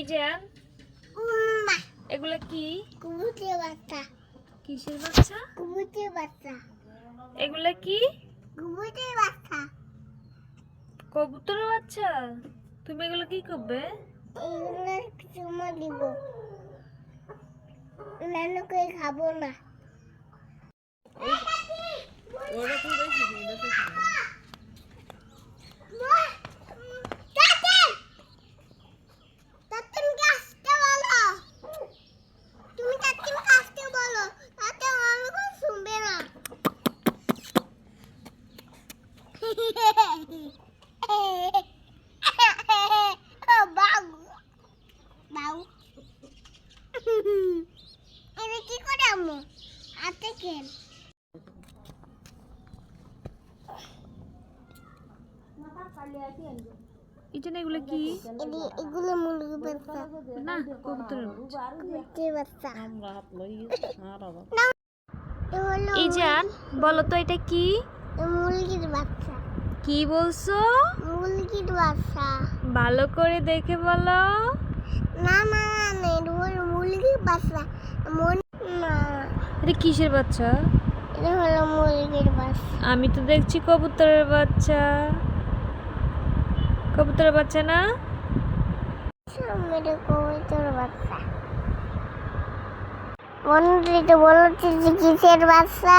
ইজান এগুলো কি? কুবুতরের বাচ্চা। কিসের বাচ্চা? কুবুতরের বাচ্চা। এগুলো কি? কুবুতরের বাচ্চা। কবুতরের বাচ্চা? তুমি এগুলো কি করবে? এগুলো চুমা দিব। নানুকে খাব না। কি করে আম্মু হাতে খেল ইজান এগুলো কি? এগুলো মুরগি বাচ্চা না কবুতরের বাচ্চা বাচ্চা এ হলো বলো তো এটা কি? মুরগির বাচ্চা। কি বলছো? মুরগির বাচ্চা। ভালো করে দেখে বলো। না না না মুরগির বাচ্চা। মন না। এটা কিসের বাচ্চা? এটা হলো মুরগির বাচ্চা। আমি তো দেখছি কবুতরের বাচ্চা। কবুতরের বাচ্চা না? মেরে কবুতর বাচ্চা। বন্ধুটি তো বলো যে কিসের বাচ্চা?